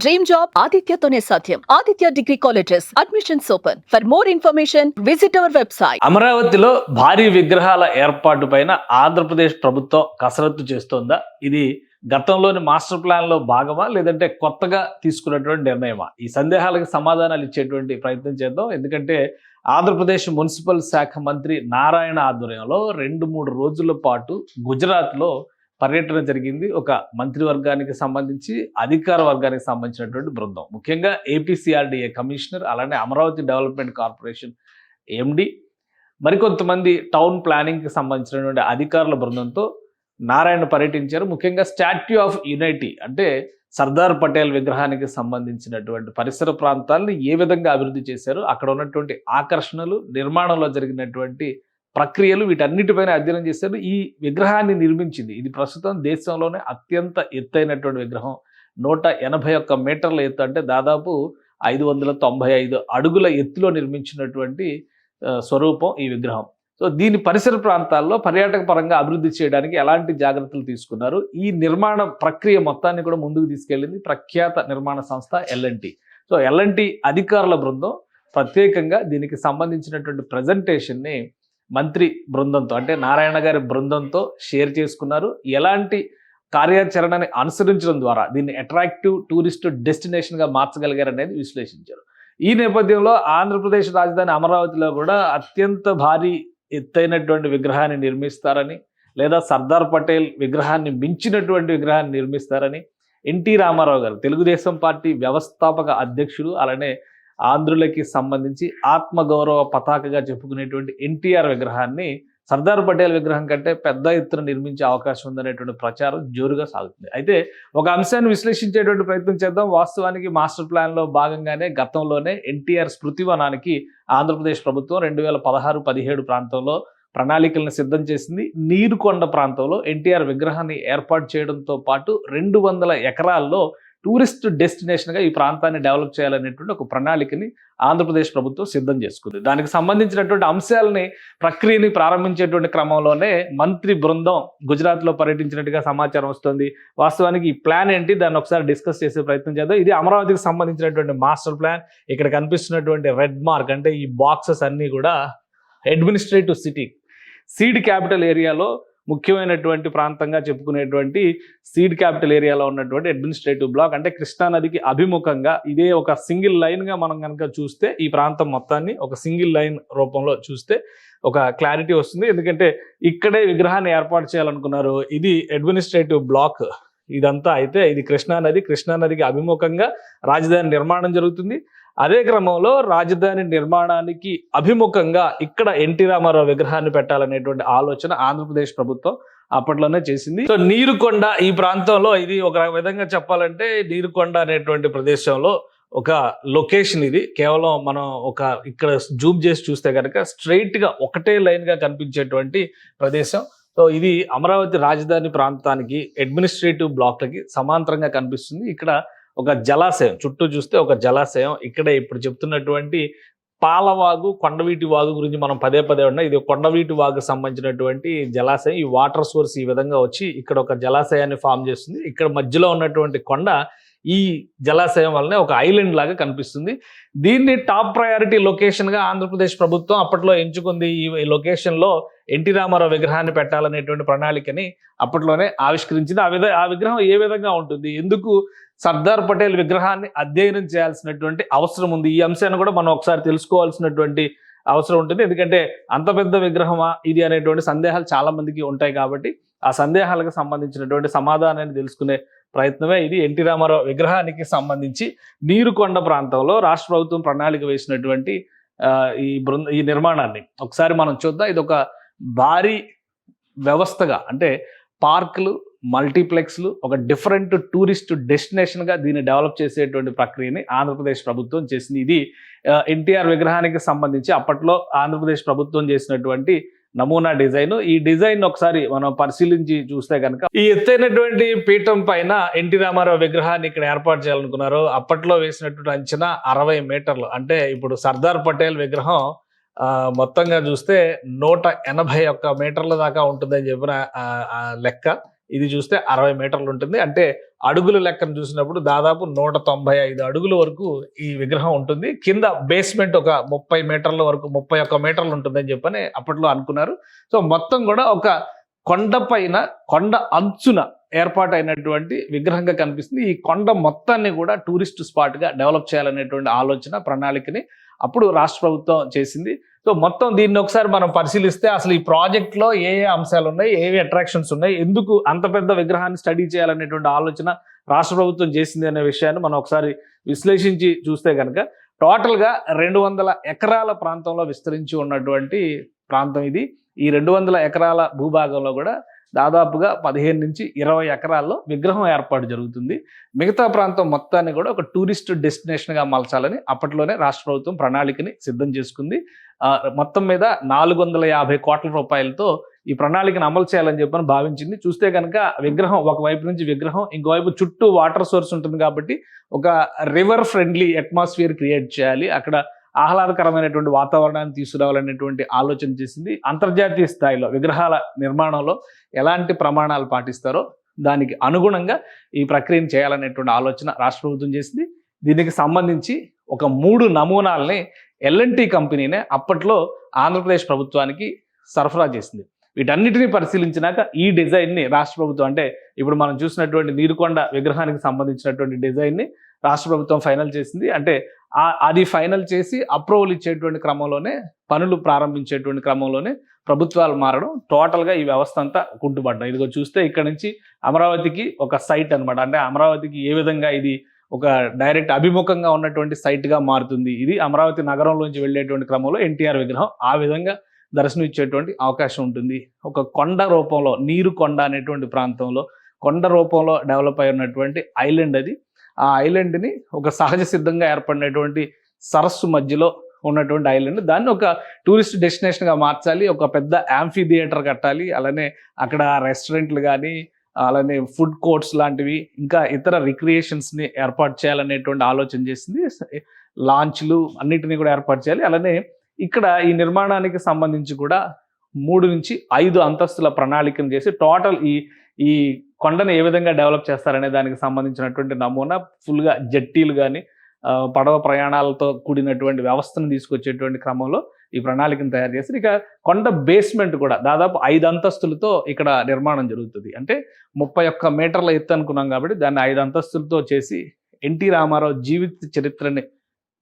Dream job ఆదిత్యతోనే సాధ్యం Aditya degree colleges admissions open for more information visit our website అమరావతిలో భారీ విగ్రహాల ఏర్పాటు పైన ఆంధ్రప్రదేశ్ ప్రభుత్వం కసరత్తు చేస్తోందా? ఇది గతంలోని మాస్టర్ ప్లాన్లో భాగమా? లేదంటే కొత్తగా తీసుకున్నటువంటి నిర్ణయమా? ఈ సందేహాలకు సమాధానాలు ఇచ్చేటువంటి ప్రయత్నం చేద్దాం. ఎందుకంటే ఆంధ్రప్రదేశ్ మున్సిపల్ శాఖ మంత్రి నారాయణ ఆధ్వర్యంలో రెండు మూడు రోజుల పాటు గుజరాత్లో పర్యటన జరిగింది. ఒక మంత్రివర్గానికి సంబంధించి అధికార వర్గానికి సంబంధించినటువంటి బృందం. ముఖ్యంగా ఏపీసీఆర్డీఏ కమిషనర్ అలానే అమరావతి డెవలప్మెంట్ కార్పొరేషన్ ఎండి మరికొంతమంది టౌన్ ప్లానింగ్కి సంబంధించినటువంటి అధికారుల బృందంతో నారాయణ పర్యటించారు. ముఖ్యంగా స్టాట్యూ ఆఫ్ యునైటీ అంటే సర్దార్ పటేల్ విగ్రహానికి సంబంధించినటువంటి పరిసర ప్రాంతాలను ఏ విధంగా అభివృద్ధి చేశారు అక్కడ ఉన్నటువంటి ఆకర్షణలు నిర్మాణంలో జరిగినటువంటి ప్రక్రియలు వీటన్నిటిపైన అధ్యయనం చేశారు ఈ విగ్రహాన్ని నిర్మించింది ఇది ప్రస్తుతం దేశంలోనే అత్యంత ఎత్తైనటువంటి విగ్రహం. నూట ఎనభై ఒక్క మీటర్ల ఎత్తు అంటే దాదాపు ఐదు వందల తొంభై ఐదు అడుగుల ఎత్తులో నిర్మించినటువంటి స్వరూపం ఈ విగ్రహం. సో దీని పరిసర ప్రాంతాల్లో పర్యాటక పరంగా అభివృద్ధి చేయడానికి ఎలాంటి జాగ్రత్తలు తీసుకున్నారు? ఈ నిర్మాణ ప్రక్రియ మొత్తాన్ని కూడా ముందుకు తీసుకెళ్ళింది ప్రఖ్యాత నిర్మాణ సంస్థ ఎల్ఎన్టీ సో ఎల్ఎన్టీ అధికారుల బృందం ప్రత్యేకంగా దీనికి సంబంధించినటువంటి ప్రజెంటేషన్ని మంత్రి బృందంతో అంటే నారాయణ గారి బృందంతో షేర్ చేసుకున్నారు. ఎలాంటి కార్యాచరణని అనుసరించడం ద్వారా దీన్ని అట్రాక్టివ్ టూరిస్ట్ డెస్టినేషన్గా మార్చగలిగారు అనేది విశ్లేషించారు. ఈ నేపథ్యంలో ఆంధ్రప్రదేశ్ రాజధాని అమరావతిలో కూడా అత్యంత భారీ ఎత్తైనటువంటి విగ్రహాన్ని నిర్మిస్తారని లేదా సర్దార్ పటేల్ విగ్రహాన్ని మించినటువంటి విగ్రహాన్ని నిర్మిస్తారని ఎన్టీ రామారావు గారు తెలుగుదేశం పార్టీ వ్యవస్థాపక అధ్యక్షుడు అలానే ఆంధ్రులకి సంబంధించి ఆత్మగౌరవ పతాకగా చెప్పుకునేటువంటి ఎన్టీఆర్ విగ్రహాన్ని సర్దార్ పటేల్ విగ్రహం కంటే పెద్ద ఎత్తున నిర్మించే అవకాశం ఉందనేటువంటి ప్రచారం జోరుగా సాగుతుంది. అయితే ఒక అంశాన్ని విశ్లేషించేటువంటి ప్రయత్నం చేద్దాం. వాస్తవానికి మాస్టర్ ప్లాన్లో భాగంగానే గతంలోనే ఎన్టీఆర్ స్మృతివనానికి ఆంధ్రప్రదేశ్ ప్రభుత్వం రెండు వేల పదహారు పదిహేడు ప్రాంతంలో ప్రణాళికలను సిద్ధం చేసింది. నీరుకొండ ప్రాంతంలో ఎన్టీఆర్ విగ్రహాన్ని ఏర్పాటు చేయడంతో పాటు రెండు వందల ఎకరాల్లో టూరిస్ట్ డెస్టినేషన్గా ఈ ప్రాంతాన్ని డెవలప్ చేయాలనేటువంటి ఒక ప్రణాళికని ఆంధ్రప్రదేశ్ ప్రభుత్వం సిద్ధం చేసుకుంది. దానికి సంబంధించినటువంటి అంశాలని ప్రక్రియని ప్రారంభించేటువంటి క్రమంలోనే మంత్రి బృందం గుజరాత్లో పర్యటించినట్టుగా సమాచారం వస్తుంది. వాస్తవానికి ఈ ప్లాన్ ఏంటి? దాన్ని ఒకసారి డిస్కస్ చేసే ప్రయత్నం చేద్దాం. ఇది అమరావతికి సంబంధించినటువంటి మాస్టర్ ప్లాన్. ఇక్కడ కనిపిస్తున్నటువంటి రెడ్ మార్క్ అంటే ఈ బాక్సెస్ అన్నీ కూడా అడ్మినిస్ట్రేటివ్ సిటీ సీడ్ క్యాపిటల్ ఏరియాలో ముఖ్యమైనటువంటి ప్రాంతంగా చెప్పుకునేటువంటి సీడ్ క్యాపిటల్ ఏరియాలో ఉన్నటువంటి అడ్మినిస్ట్రేటివ్ బ్లాక్ అంటే కృష్ణానదికి అభిముఖంగా ఇదే ఒక సింగిల్ లైన్గా మనం కనుక చూస్తే ఈ ప్రాంతం మొత్తాన్ని ఒక సింగిల్ లైన్ రూపంలో చూస్తే ఒక క్లారిటీ వస్తుంది. ఎందుకంటే ఇక్కడే విగ్రహాన్ని ఏర్పాటు చేయాలనుకున్నారు. ఇది అడ్మినిస్ట్రేటివ్ బ్లాక్. ఇదంతా అయితే ఇది కృష్ణానది కృష్ణానదికి అభిముఖంగా రాజధాని నిర్మాణం జరుగుతుంది. అదే క్రమంలో రాజధాని నిర్మాణానికి అభిముఖంగా ఇక్కడ ఎన్టీ రామారావు విగ్రహాన్ని పెట్టాలనేటువంటి ఆలోచన ఆంధ్రప్రదేశ్ ప్రభుత్వం అప్పట్లోనే చేసింది. సో నీరుకొండ ఈ ప్రాంతంలో ఇది ఒక విధంగా చెప్పాలంటే నీరుకొండ అనేటువంటి ప్రదేశంలో ఒక లొకేషన్ ఇది. కేవలం మనం ఒక ఇక్కడ జూమ్ చేసి చూస్తే కనుక స్ట్రైట్గా ఒకటే లైన్గా కనిపించేటువంటి ప్రదేశం. సో ఇది అమరావతి రాజధాని ప్రాంతానికి అడ్మినిస్ట్రేటివ్ బ్లాక్లకి సమాంతరంగా కనిపిస్తుంది. ఇక్కడ ఒక జలాశయం చుట్టూ చూస్తే ఒక జలాశయం. ఇక్కడ ఇప్పుడు చెప్తున్నటువంటి పాలవాగు కొండవీటి వాగు గురించి మనం పదే పదే ఉన్నా ఇది కొండవీటి వాగు సంబంధించినటువంటి జలాశయం. ఈ వాటర్ సోర్స్ ఈ విధంగా వచ్చి ఇక్కడ ఒక జలాశయాన్ని ఫామ్ చేస్తుంది. ఇక్కడ మధ్యలో ఉన్నటువంటి కొండ ఈ జలాశయం వల్లనే ఒక ఐలాండ్ లాగా కనిపిస్తుంది. దీన్ని టాప్ ప్రయారిటీ లొకేషన్గా ఆంధ్రప్రదేశ్ ప్రభుత్వం అప్పట్లో ఎంచుకుంది. ఈ లొకేషన్లో ఎన్టీ రామారావు విగ్రహాన్ని పెట్టాలనేటువంటి ప్రణాళికని అప్పట్లోనే ఆవిష్కరించింది. ఆ విధ ఆ విగ్రహం ఏ విధంగా ఉంటుంది? ఎందుకు సర్దార్ పటేల్ విగ్రహాన్ని అధ్యయనం చేయాల్సినటువంటి అవసరం ఉంది? ఈ అంశాన్ని కూడా మనం ఒకసారి తెలుసుకోవాల్సినటువంటి అవసరం ఉంటుంది. ఎందుకంటే అంత పెద్ద విగ్రహమా ఇది అనేటువంటి సందేహాలు చాలా మందికి ఉంటాయి కాబట్టి ఆ సందేహాలకు సంబంధించినటువంటి సమాధానాన్ని తెలుసుకునే ప్రయత్నమే ఇది ఎన్టీ రామారావు విగ్రహానికి సంబంధించి నీరుకొండ ప్రాంతంలో రాష్ట్ర ప్రభుత్వం ప్రణాళిక వేసినటువంటి ఈ బృంద ఈ నిర్మాణాన్ని. ఒకసారి మనం చూద్దాం. ఇది ఒక భారీ వ్యవస్థగా అంటే పార్కులు మల్టీప్లెక్స్లు ఒక డిఫరెంట్ టూరిస్ట్ డెస్టినేషన్గా దీన్ని డెవలప్ చేసేటువంటి ప్రక్రియని ఆంధ్రప్రదేశ్ ప్రభుత్వం చేసింది. ఇది ఎన్టీఆర్ విగ్రహానికి సంబంధించి అప్పట్లో ఆంధ్రప్రదేశ్ ప్రభుత్వం చేసినటువంటి నమూనా డిజైన్. ఈ డిజైన్ ఒకసారి మనం పరిశీలించి చూస్తే కనుక ఈ ఎత్తైనటువంటి పీఠం పైన ఎన్టీ రామారావు విగ్రహాన్ని ఇక్కడ ఏర్పాటు చేయాలనుకున్నారు అప్పట్లో వేసినటువంటి అంచనా అరవై మీటర్లు. అంటే ఇప్పుడు సర్దార్ పటేల్ విగ్రహం మొత్తంగా చూస్తే నూట ఎనభై ఒక్క మీటర్ల దాకా ఉంటుందని చెప్పిన లెక్క. ఇది చూస్తే అరవై మీటర్లు ఉంటుంది. అంటే అడుగుల లెక్కను చూసినప్పుడు దాదాపు నూట తొంభై ఐదు అడుగుల వరకు ఈ విగ్రహం ఉంటుంది. కింద బేస్మెంట్ ఒక ముప్పై మీటర్ల వరకు ముప్పై ఒక్క మీటర్లు ఉంటుందని చెప్పని అప్పట్లో అనుకున్నారు. సో మొత్తం కూడా ఒక కొండ పైన కొండ అంచున ఏర్పాటైనటువంటి విగ్రహంగా కనిపిస్తుంది. ఈ కొండ మొత్తాన్ని కూడా టూరిస్ట్ స్పాట్గా డెవలప్ చేయాలనేటువంటి ఆలోచన ప్రణాళికని అప్పుడు రాష్ట్ర ప్రభుత్వం చేసింది. సో మొత్తం దీన్ని ఒకసారి మనం పరిశీలిస్తే అసలు ఈ ప్రాజెక్ట్లో ఏ ఏ అంశాలు ఉన్నాయి ఏవి అట్రాక్షన్స్ ఉన్నాయి ఎందుకు అంత పెద్ద విగ్రహాన్ని స్టడీ చేయాలనేటువంటి ఆలోచన రాష్ట్ర ప్రభుత్వం చేసింది అనే విషయాన్ని మనం ఒకసారి విశ్లేషించి చూస్తే కనుక టోటల్గా రెండు వందల ఎకరాల ప్రాంతంలో విస్తరించి ఉన్నటువంటి ప్రాంతం ఇది. ఈ రెండు వందల ఎకరాల భూభాగంలో కూడా దాదాపుగా పదిహేను నుంచి ఇరవై ఎకరాల్లో విగ్రహం ఏర్పాటు జరుగుతుంది. మిగతా ప్రాంతం మొత్తాన్ని కూడా ఒక టూరిస్ట్ డెస్టినేషన్గా మలచాలని అప్పట్లోనే రాష్ట్ర ప్రభుత్వం ప్రణాళికని సిద్ధం చేసుకుంది. మొత్తం మీద నాలుగు వందల యాభై కోట్ల రూపాయలతో ఈ ప్రణాళికను అమలు చేయాలని చెప్పని భావించింది. చూస్తే కనుక విగ్రహం ఒకవైపు నుంచి విగ్రహం ఇంకోవైపు చుట్టూ వాటర్ సోర్స్ ఉంటుంది కాబట్టి ఒక రివర్ ఫ్రెండ్లీ అట్మాస్ఫియర్ క్రియేట్ చేయాలి. అక్కడ ఆహ్లాదకరమైనటువంటి వాతావరణాన్ని తీసుకురావాలనేటువంటి ఆలోచన చేసింది. అంతర్జాతీయ స్థాయిలో విగ్రహాల నిర్మాణంలో ఎలాంటి ప్రమాణాలు పాటిస్తారో దానికి అనుగుణంగా ఈ ప్రక్రియను చేయాలనేటువంటి ఆలోచన రాష్ట్ర ప్రభుత్వం చేసింది. దీనికి సంబంధించి ఒక మూడు నమూనాలని ఎల్ఎన్టీ కంపెనీనే అప్పట్లో ఆంధ్రప్రదేశ్ ప్రభుత్వానికి సరఫరా చేసింది. వీటన్నిటిని పరిశీలించినాక ఈ డిజైన్ని రాష్ట్ర ప్రభుత్వం అంటే ఇప్పుడు మనం చూసినటువంటి నీరుకొండ విగ్రహానికి సంబంధించినటువంటి డిజైన్ని రాష్ట్ర ప్రభుత్వం ఫైనల్ చేసింది. అంటే అది ఫైనల్ చేసి అప్రూవల్ ఇచ్చేటువంటి క్రమంలోనే పనులు ప్రారంభించేటువంటి క్రమంలోనే ప్రభుత్వాలు మారడం టోటల్గా ఈ వ్యవస్థ అంతా కుంటుపడ్డం. ఇదిగో చూస్తే ఇక్కడ నుంచి అమరావతికి ఒక సైట్ అన్నమాట. అంటే అమరావతికి ఏ విధంగా ఇది ఒక డైరెక్ట్ అభిముఖంగా ఉన్నటువంటి సైట్గా మారుతుంది. ఇది అమరావతి నగరంలోంచి వెళ్ళేటువంటి క్రమంలో ఎన్టీఆర్ విగ్రహం. ఆ విధంగా దర్శనం ఇచ్చేటువంటి అవకాశం ఉంటుంది. ఒక కొండ రూపంలో నీరు కొండ అనేటువంటి ప్రాంతంలో కొండ రూపంలో డెవలప్ అయి ఉన్నటువంటి ఐలాండ్ అది. ఆ ఐలాండ్ని ఒక సహజ సిద్ధంగా ఏర్పడినటువంటి సరస్సు మధ్యలో ఉన్నటువంటి ఐలాండ్ దాన్ని ఒక టూరిస్ట్ డెస్టినేషన్గా మార్చాలి. ఒక పెద్ద యాంఫీ థియేటర్ కట్టాలి. అలానే అక్కడ రెస్టారెంట్లు కానీ అలానే ఫుడ్ కోర్ట్స్ లాంటివి ఇంకా ఇతర రిక్రియేషన్స్ని ఏర్పాటు చేయాలనేటువంటి ఆలోచన చేసింది. లాంచ్లు అన్నిటిని కూడా ఏర్పాటు చేయాలి. అలానే ఇక్కడ ఈ నిర్మాణానికి సంబంధించి కూడా మూడు నుంచి ఐదు అంతస్తుల ప్రణాళికను చేసి టోటల్ ఈ ఈ కొండను ఏ విధంగా డెవలప్ చేస్తారనే దానికి సంబంధించినటువంటి నమూనా ఫుల్గా జట్టీలు కానీ పడవ ప్రయాణాలతో కూడినటువంటి వ్యవస్థను తీసుకొచ్చేటువంటి క్రమంలో ఈ ప్రణాళికను తయారు చేసి ఇక కొండ బేస్మెంట్ కూడా దాదాపు ఐదు అంతస్తులతో ఇక్కడ నిర్మాణం జరుగుతుంది. అంటే ముప్పై ఒక్క మీటర్ల ఎత్తు అనుకున్నాం కాబట్టి దాన్ని ఐదు అంతస్తులతో చేసి ఎన్టీ రామారావు జీవిత చరిత్రని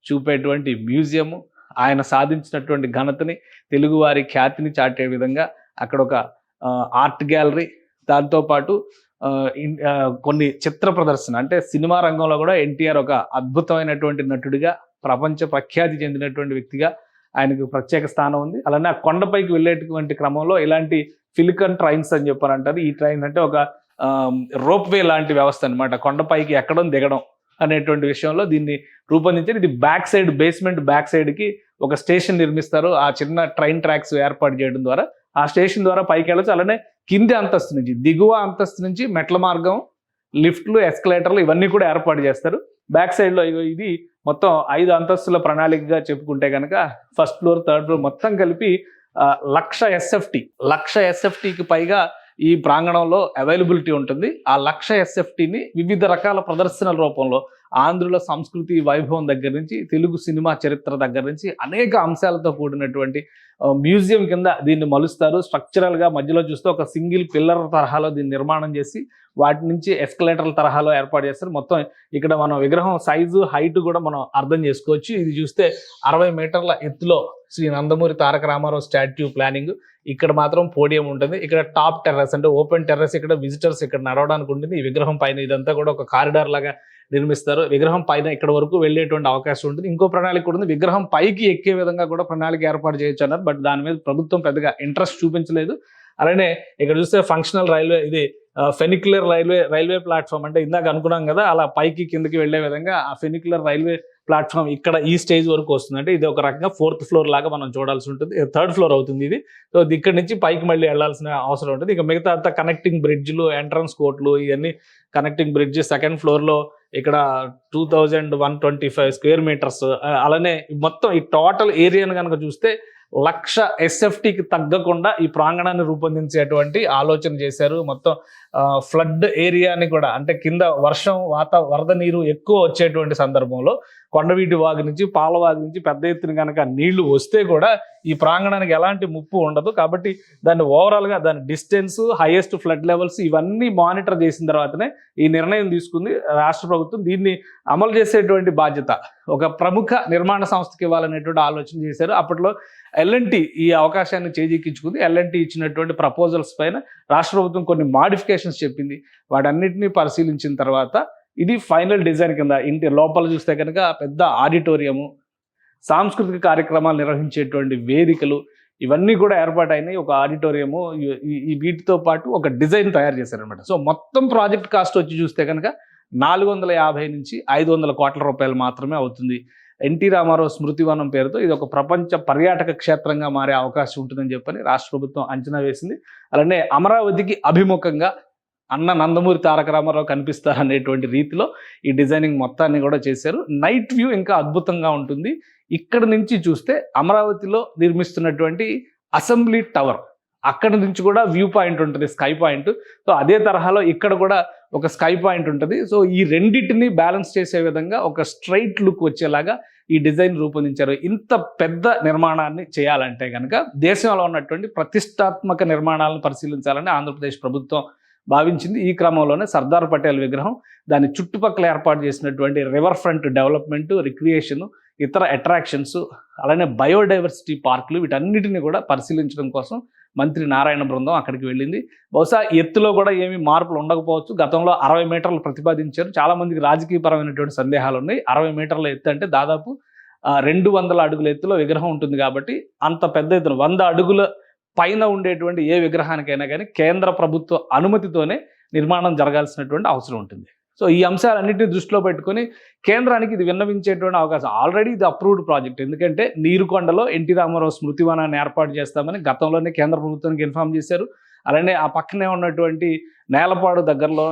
చూపేటువంటి మ్యూజియము ఆయన సాధించినటువంటి ఘనతని తెలుగువారి ఖ్యాతిని చాటే విధంగా అక్కడ ఒక ఆర్ట్ గ్యాలరీ దాంతోపాటు కొన్ని చిత్ర ప్రదర్శన అంటే సినిమా రంగంలో కూడా ఎన్టీఆర్ ఒక అద్భుతమైనటువంటి నటుడిగా ప్రపంచ ప్రఖ్యాతి చెందినటువంటి వ్యక్తిగా ఆయనకు ప్రత్యేక స్థానం ఉంది. అలానే ఆ కొండపైకి వెళ్ళేటువంటి క్రమంలో ఇలాంటి ఫిలికన్ ట్రైన్స్ అని చెప్పారు అంటారు ఈ ట్రైన్ అంటే ఒక రోప్ వే లాంటి వ్యవస్థ అనమాట కొండపైకి ఎక్కడం దిగడం అనేటువంటి విషయంలో దీన్ని రూపొందించారు. ఇది బ్యాక్ సైడ్ బేస్మెంట్ బ్యాక్ సైడ్కి ఒక స్టేషన్ నిర్మిస్తారు. ఆ చిన్న ట్రైన్ ట్రాక్స్ ఏర్పాటు చేయడం ద్వారా ఆ స్టేషన్ ద్వారా పైకి వెళ్ళచ్చు. అలానే కింది అంతస్తు నుంచి దిగువ అంతస్తు నుంచి మెట్ల మార్గం లిఫ్ట్లు ఎస్కలేటర్లు ఇవన్నీ కూడా ఏర్పాటు చేస్తారు. బ్యాక్ సైడ్లో ఇది మొత్తం ఐదు అంతస్తుల ప్రణాళికగా చెప్పుకుంటే కనుక ఫస్ట్ ఫ్లోర్ థర్డ్ ఫ్లోర్ మొత్తం కలిపి లక్ష ఎస్ఎఫ్టి లక్ష ఎస్ఎఫ్టికి పైగా ఈ ప్రాంగణంలో అవైలబిలిటీ ఉంటుంది. ఆ లక్ష ఎస్ఎఫ్టీని వివిధ రకాల ప్రదర్శనల రూపంలో ఆంధ్రుల సంస్కృతి వైభవం దగ్గర నుంచి తెలుగు సినిమా చరిత్ర దగ్గర నుంచి అనేక అంశాలతో కూడినటువంటి మ్యూజియం కింద దీన్ని మలుస్తారు. స్ట్రక్చరల్గా మధ్యలో చూస్తే ఒక సింగిల్ పిల్లర్ తరహాలో దీన్ని నిర్మాణం చేసి వాటి నుంచి ఎస్కలేటర్ల తరహాలో ఏర్పాటు చేస్తారు. మొత్తం ఇక్కడ మనం విగ్రహం సైజు హైట్ కూడా మనం అర్థం చేసుకోవచ్చు. ఇది చూస్తే అరవై మీటర్ల ఎత్తులో శ్రీ నందమూరి తారక రామారావు స్టాట్యూ ప్లానింగ్ ఇక్కడ మాత్రం పోడియం ఉంటుంది. ఇక్కడ టాప్ టెర్రస్ అంటే ఓపెన్ టెర్రస్ ఇక్కడ విజిటర్స్ ఇక్కడ నడవడానికి ఉంటుంది. ఈ విగ్రహం పైన ఇదంతా కూడా ఒక కారిడార్ లాగా నిర్మిస్తారు. విగ్రహం పైన ఇక్కడ వరకు వెళ్ళేటువంటి అవకాశం ఉంటుంది. ఇంకో ప్రణాళిక కూడా ఉంది. విగ్రహం పైకి ఎక్కే విధంగా కూడా ప్రణాళిక ఏర్పాటు చేయొచ్చు అన్నారు. బట్ దాని మీద ప్రభుత్వం పెద్దగా ఇంట్రెస్ట్ చూపించలేదు. అలానే ఇక్కడ చూస్తే ఫంక్షనల్ రైల్వే ఇది ఫెనిక్యులర్ రైల్వే రైల్వే ప్లాట్ఫామ్ అంటే ఇందాక అనుకున్నాం కదా అలా పైకి కిందకి వెళ్ళే విధంగా ఆ ఫెనిక్యులర్ రైల్వే ప్లాట్ఫామ్ ఇక్కడ ఈ స్టేజ్ వరకు వస్తుంది అంటే ఇది ఒక రకంగా ఫోర్త్ ఫ్లోర్ లాగా మనం చూడాల్సి ఉంటుంది. థర్డ్ ఫ్లోర్ అవుతుంది ఇది. సో ఇక్కడ నుంచి పైకి మళ్ళీ వెళ్ళాల్సిన అవసరం ఉంటుంది. ఇక మిగతా అంతా కనెక్టింగ్ బ్రిడ్జ్లు ఎంట్రన్స్ కోర్ట్లు ఇవన్నీ కనెక్టింగ్ బ్రిడ్జ్ సెకండ్ ఫ్లోర్లో ఇక్కడ two thousand one twenty five square metres అలానే మొత్తం ఈ టోటల్ ఏరియాను కనుక చూస్తే లక్ష ఎస్ఎఫ్టీకి తగ్గకుండా ఈ ప్రాంగణాన్ని రూపొందించేటువంటి ఆలోచన చేశారు. మొత్తం ఫ్లడ్ ఏరియాని కూడా అంటే కింద వర్షం వాత వరద నీరు ఎక్కువ వచ్చేటువంటి సందర్భంలో కొండవీటి వాగు నుంచి పాలవాగు నుంచి పెద్ద ఎత్తున కనుక నీళ్ళు వస్తే కూడా ఈ ప్రాంగణానికి ఎలాంటి ముప్పు ఉండదు. కాబట్టి దాన్ని ఓవరాల్గా దాని డిస్టెన్స్ హైయెస్ట్ ఫ్లడ్ లెవెల్స్ ఇవన్నీ మానిటర్ చేసిన తర్వాతనే ఈ నిర్ణయం తీసుకుంది రాష్ట్ర ప్రభుత్వం. దీన్ని అమలు చేసేటువంటి బాధ్యత ఒక ప్రముఖ నిర్మాణ సంస్థకి ఇవ్వాలనేటువంటి ఆలోచన చేశారు. అప్పట్లో ఎల్ఎన్టీ ఈ అవకాశాన్ని చేజిక్కించుకుంది. ఎల్ఎన్టీ ఇచ్చినటువంటి ప్రపోజల్స్ పైన రాష్ట్ర ప్రభుత్వం కొన్ని మాడిఫికేషన్స్ చెప్పింది. వాటన్నిటిని పరిశీలించిన తర్వాత ఇది ఫైనల్ డిజైన్ కింద ఇంటి లోపల చూస్తే కనుక పెద్ద ఆడిటోరియము సాంస్కృతిక కార్యక్రమాలు నిర్వహించేటువంటి వేదికలు ఇవన్నీ కూడా ఏర్పాటైనాయి. ఒక ఆడిటోరియము ఈ- వీటితో పాటు ఒక డిజైన్ తయారు చేశారనమాట సో మొత్తం ప్రాజెక్ట్ కాస్ట్ వచ్చి చూస్తే కనుక నాలుగు వందల యాభై నుంచి ఐదు వందల కోట్ల రూపాయలు మాత్రమే అవుతుంది. ఎన్టీ రామారావు స్మృతివనం పేరుతో ఇది ఒక ప్రపంచ పర్యాటక క్షేత్రంగా మారే అవకాశం ఉంటుందని చెప్పని రాష్ట్ర ప్రభుత్వం అంచనా వేసింది. అలానే అమరావతికి అభిముఖంగా అన్న నందమూరి తారక రామారావు కనిపిస్తారనేటువంటి రీతిలో ఈ డిజైనింగ్ మొత్తాన్ని కూడా చేశారు. నైట్ వ్యూ ఇంకా అద్భుతంగా ఉంటుంది. ఇక్కడ నుంచి చూస్తే అమరావతిలో నిర్మిస్తున్నటువంటి అసెంబ్లీ టవర్. అక్కడ నుంచి కూడా వ్యూ పాయింట్ ఉంటుంది స్కై పాయింట్. సో అదే తరహాలో ఇక్కడ కూడా ఒక స్కై పాయింట్ ఉంటుంది. సో ఈ రెండింటిని బ్యాలెన్స్ చేసే విధంగా ఒక స్ట్రైట్ లుక్ వచ్చేలాగా ఈ డిజైన్ రూపొందించారు. ఇంత పెద్ద నిర్మాణాన్ని చేయాలంటే కనుక దేశంలో ఉన్నటువంటి ప్రతిష్టాత్మక నిర్మాణాలను పరిశీలించాలని ఆంధ్రప్రదేశ్ ప్రభుత్వం భావించింది. ఈ క్రమంలోనే సర్దార్ పటేల్ విగ్రహం దాని చుట్టుపక్కల ఏర్పాటు చేసినటువంటి రివర్ ఫ్రంట్ డెవలప్మెంట్ రిక్రియేషన్ ఇతర అట్రాక్షన్స్ అలానే బయోడైవర్సిటీ పార్కులు వీటన్నిటిని కూడా పరిశీలించడం కోసం మంత్రి నారాయణ బృందం అక్కడికి వెళ్ళింది. బహుశా ఎత్తులో కూడా ఏమీ మార్పులు ఉండకపోవచ్చు. గతంలో అరవై మీటర్లు ప్రతిపాదించారు. చాలా మందికి రాజకీయపరమైనటువంటి సందేహాలు ఉన్నాయి. అరవై మీటర్ల ఎత్తు అంటే దాదాపు రెండు వందల అడుగుల ఎత్తులో విగ్రహం ఉంటుంది కాబట్టి అంత పెద్ద ఎత్తున వంద అడుగుల పైన ఉండేటువంటి ఏ విగ్రహానికైనా కానీ కేంద్ర ప్రభుత్వ అనుమతితోనే నిర్మాణం జరగాల్సినటువంటి అవసరం ఉంటుంది. సో ఈ అంశాలన్నింటినీ దృష్టిలో పెట్టుకొని కేంద్రానికి ఇది విన్నవించేటువంటి అవకాశం ఆల్రెడీ ఇది అప్రూవ్డ్ ప్రాజెక్ట్ ఎందుకంటే నీరుకొండలో ఎన్టీ రామారావు స్మృతివనాన్ని ఏర్పాటు చేస్తామని గతంలోనే కేంద్ర ప్రభుత్వానికి ఇన్ఫామ్ చేశారు. అలానే ఆ పక్కనే ఉన్నటువంటి నేలపాడు దగ్గరలో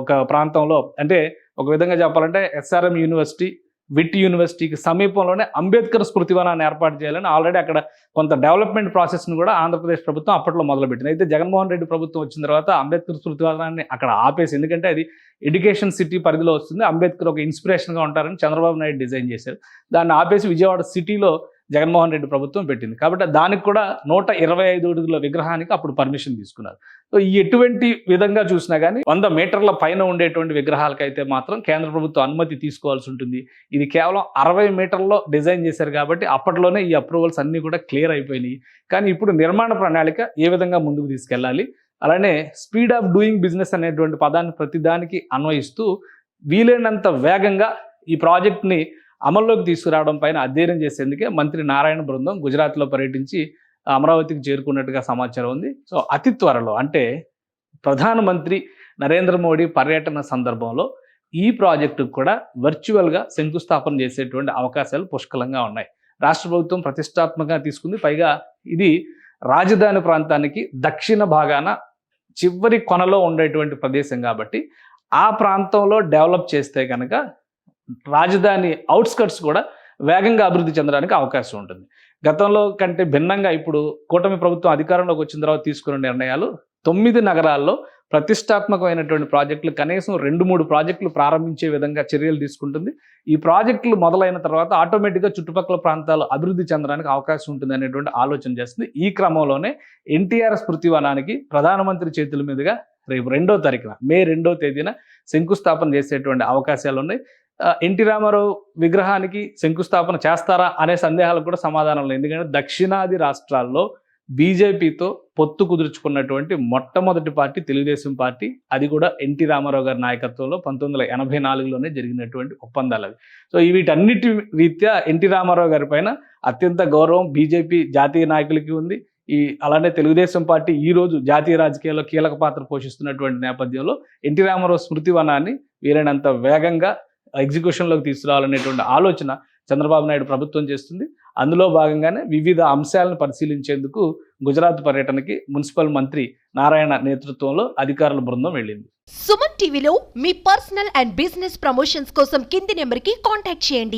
ఒక ప్రాంతంలో అంటే ఒక విధంగా చెప్పాలంటే ఎస్ఆర్ఎం యూనివర్సిటీ విట్ యూనివర్సిటీకి సమీపంలోనే అంబేద్కర్ స్మృతివనాన్ని ఏర్పాటు చేయాలని ఆల్రెడీ అక్కడ కొంత డెవలప్మెంట్ ప్రాసెస్ను కూడా ఆంధ్రప్రదేశ్ ప్రభుత్వం అప్పట్లో మొదలుపెట్టింది. అయితే జగన్మోహన్ రెడ్డి ప్రభుత్వం వచ్చిన తర్వాత అంబేద్కర్ స్మృతివనాన్ని అక్కడ ఆపేసి ఎందుకంటే అది ఎడ్యుకేషన్ సిటీ పరిధిలో వస్తుంది. అంబేద్కర్ ఒక ఇన్స్పిరేషన్గా ఉంటారని చంద్రబాబు నాయుడు డిజైన్ చేశారు. దాన్ని ఆపేసి విజయవాడ సిటీలో జగన్మోహన్ రెడ్డి ప్రభుత్వం పెట్టింది. కాబట్టి దానికి కూడా నూట ఇరవై ఐదు అడుగుల విగ్రహానికి అప్పుడు పర్మిషన్ తీసుకున్నారు. సో ఈ ఎటువంటి విధంగా చూసినా కానీ వంద మీటర్ల పైన ఉండేటువంటి విగ్రహాలకైతే మాత్రం కేంద్ర ప్రభుత్వం అనుమతి తీసుకోవాల్సి ఉంటుంది. ఇది కేవలం అరవై మీటర్లో డిజైన్ చేశారు కాబట్టి అప్పట్లోనే ఈ అప్రూవల్స్ అన్నీ కూడా క్లియర్ అయిపోయినాయి. కానీ ఇప్పుడు నిర్మాణ ప్రణాళిక ఏ విధంగా ముందుకు తీసుకెళ్ళాలి? అలానే స్పీడ్ ఆఫ్ డూయింగ్ బిజినెస్ అనేటువంటి పదాన్ని ప్రతిదానికి అన్వయిస్తూ వీలైనంత వేగంగా ఈ ప్రాజెక్ట్ని అమల్లోకి తీసుకురావడం పైన అధ్యయనం చేసేందుకే మంత్రి నారాయణ బృందం గుజరాత్లో పర్యటించి అమరావతికి చేరుకున్నట్టుగా సమాచారం ఉంది. సో అతి త్వరలో అంటే ప్రధానమంత్రి నరేంద్ర మోడీ పర్యటన సందర్భంలో ఈ ప్రాజెక్టుకు కూడా వర్చువల్గా శంకుస్థాపన చేసేటువంటి అవకాశాలు పుష్కలంగా ఉన్నాయి. రాష్ట్ర ప్రభుత్వం ప్రతిష్టాత్మకంగా తీసుకుంది. పైగా ఇది రాజధాని ప్రాంతానికి దక్షిణ భాగాన చివరి కొనలో ఉండేటువంటి ప్రదేశం కాబట్టి ఆ ప్రాంతంలో డెవలప్ చేస్తే కనుక రాజధాని అవుట్స్కట్స్ కూడా వేగంగా అభివృద్ధి చెందడానికి అవకాశం ఉంటుంది. గతంలో కంటే భిన్నంగా ఇప్పుడు కూటమి ప్రభుత్వం అధికారంలోకి వచ్చిన తర్వాత తీసుకున్న నిర్ణయాలు తొమ్మిది నగరాల్లో ప్రతిష్టాత్మకమైనటువంటి ప్రాజెక్టులు కనీసం రెండు మూడు ప్రాజెక్టులు ప్రారంభించే విధంగా చర్యలు తీసుకుంటుంది. ఈ ప్రాజెక్టులు మొదలైన తర్వాత ఆటోమేటిక్గా చుట్టుపక్కల ప్రాంతాలు అభివృద్ధి చెందడానికి అవకాశం ఉంటుంది అనేటువంటి ఆలోచన చేస్తుంది. ఈ క్రమంలోనే ఎన్టీఆర్ స్మృతి వనానికి ప్రధానమంత్రి చేతుల మీదుగా రేపు రెండో తారీఖున మే రెండో తేదీన శంకుస్థాపన చేసేటువంటి అవకాశాలు ఉన్నాయి ఎన్టీ రామారావు విగ్రహానికి శంకుస్థాపన చేస్తారా అనే సందేహాలకు కూడా సమాధానం లేదు. ఎందుకంటే దక్షిణాది రాష్ట్రాల్లో బీజేపీతో పొత్తు కుదుర్చుకున్నటువంటి మొట్టమొదటి పార్టీ తెలుగుదేశం పార్టీ అది కూడా ఎన్టీ రామారావు గారి నాయకత్వంలో పంతొమ్మిది వందల ఎనభై నాలుగులోనే జరిగినటువంటి ఒప్పందాలు అవి. సో వీటన్నిటి రీత్యా ఎన్టీ రామారావు గారి పైన అత్యంత గౌరవం బీజేపీ జాతీయ నాయకులకి ఉంది. ఈ అలానే తెలుగుదేశం పార్టీ ఈ రోజు జాతీయ రాజకీయాల్లో కీలక పాత్ర పోషిస్తున్నటువంటి నేపథ్యంలో ఎన్టీ రామారావు స్మృతి వనాన్ని వీలైనంత వేగంగా ఎగ్జిక్యూషన్లోకి తీసుకురావాలనేటువంటి ఆలోచన చంద్రబాబు నాయుడు ప్రభుత్వం చేస్తుంది. అందులో భాగంగానే వివిధ అంశాలను పరిశీలించేందుకు గుజరాత్ పర్యటనకి మున్సిపల్ మంత్రి నారాయణ నేతృత్వంలో అధికారుల బృందం వెళ్ళింది. సుమన్ టీవీలో మీ పర్సనల్ అండ్ బిజినెస్ ప్రమోషన్స్ కోసం కింది నెంబర్కి కాంటాక్ట్ చేయండి.